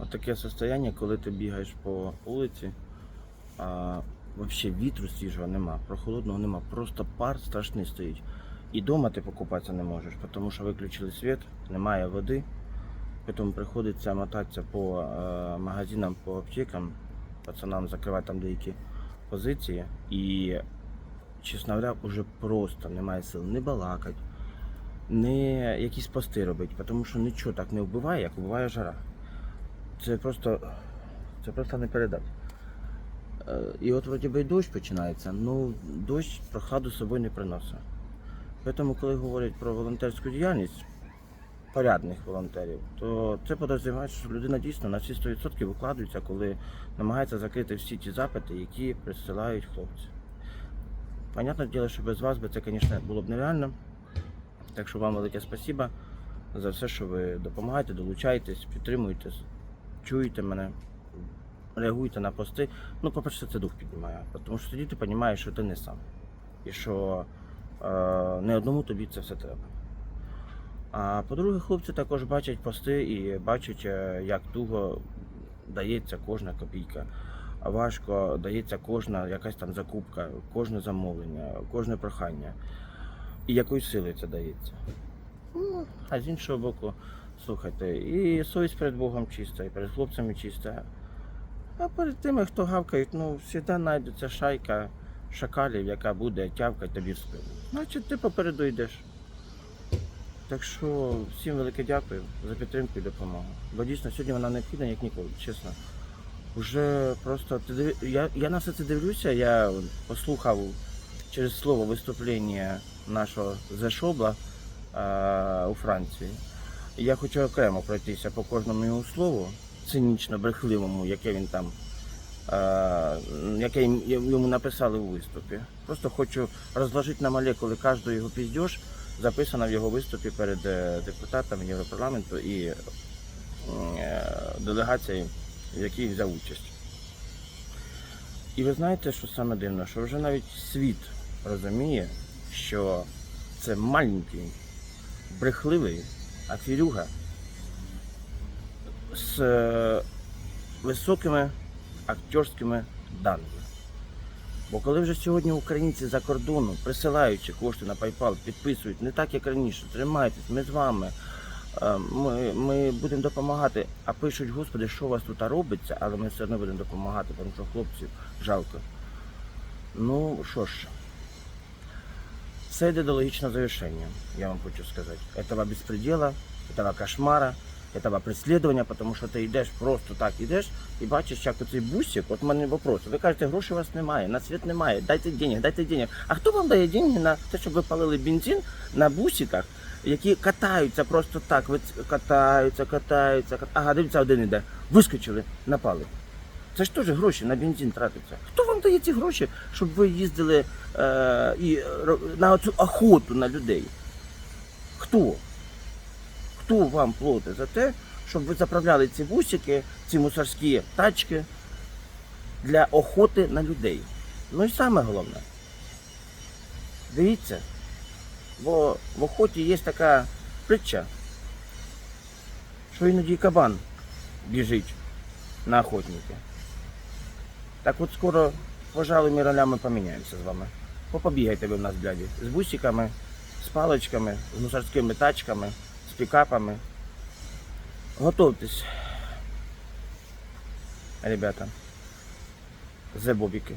От таке состояние, коли ти бігаєш по вулиці, а взагалі вітру свіжого нема, прохолодного нема, просто пар страшний стоїть. І вдома ти покупатися не можеш, тому що виключили світ, немає води. Тому приходиться мотатися по е, магазинам, по аптекам, пацанам закривати там деякі позиції. І, чесно говоря, вже просто немає сил не балакати, не якісь пости робити, тому що нічого так не вбиває, як вбиває жара. Це просто, це просто не передати. Е, І от вроді би дощ починається, ну дощ прохладу з собою не приносить. Тому, коли говорять про волонтерську діяльність порядних волонтерів, то це подозріває, що людина дійсно на всі 100% викладується, коли намагається закрити всі ті запити, які присилають хлопці. Понятне діло, що без вас би це, звісно, було б нереально. Так що вам велике спасіба за все, що ви допомагаєте, долучаєтесь, підтримуєте, чуєте мене, реагуєте на пости. Ну, по-перше, це дух піднімає, тому що тоді ти розумієш, що ти не сам. І що е, не одному тобі це все треба. А по-друге, хлопці також бачать пости і бачать, е, як туго дається кожна копійка. Важко дається кожна якась там закупка, кожне замовлення, кожне прохання. І якою силою це дається. Ну, а з іншого боку, слухайте, і совість перед Богом чиста, і перед хлопцями чиста. А перед тими, хто гавкають, ну, завжди знайдеться шайка шакалів, яка буде тявкати тобі в спину. Значить, ти попереду йдеш. Так що всім велике дякую за підтримку і допомогу. Бо дійсно сьогодні вона необхідна, як ніколи, чесно. Уже просто я, я на все це дивлюся, я послухав через слово виступлення нашого Зешобла у Франції. Я хочу окремо пройтися по кожному його слову, цинічно брехливому, яке він там, е, яке йому написали у виступі. Просто хочу розложити на молекули кожного його піздьош, записано в його виступі перед е, депутатами Європарламенту і е, делегацією, в якій взяв участь. І ви знаєте, що саме дивно, що вже навіть світ розуміє, що це маленький, брехливий афірюга з е, високими актерськими даними. Бо коли вже сьогодні українці за кордону, присилаючи кошти на PayPal, підписують не так, як раніше, тримайтесь, ми з вами, е, ми, ми будемо допомагати, а пишуть, Господи, що у вас тут робиться, але ми все одно будемо допомагати, тому що хлопців жалко. Ну що ж, все йде до логічного завершення, я вам хочу сказати. Этого беспредела, этого кошмара, этого преслідування, тому що ти йдеш просто так йдеш і бачиш, як оцей бусик, от в мене вопрос. Ви кажете, грошей у вас немає, на світ немає, дайте денег, дайте денег. А хто вам дає деньги на те, щоб ви палили бензин на бусиках, які катаються просто так, ви ц- катаються, катаються, кат- ага, дивіться, один іде, вискочили, напали. Це ж теж гроші на бензин тратиться. Хто вам дає ці гроші, щоб ви їздили е, і на цю охоту на людей? Хто? Хто вам платить за те, щоб ви заправляли ці бусики, ці мусорські тачки для охоти на людей? Ну і саме головне. Дивіться, бо в охоті є така притча, що іноді кабан біжить на охотника. Так от скоро, пожалуй, ми ролями поміняємося з вами. Попобігайте ви в нас, бляді, з бусиками, з паличками, з мусорськими тачками, з пікапами. Готовтесь, ребята. Зе бобіки.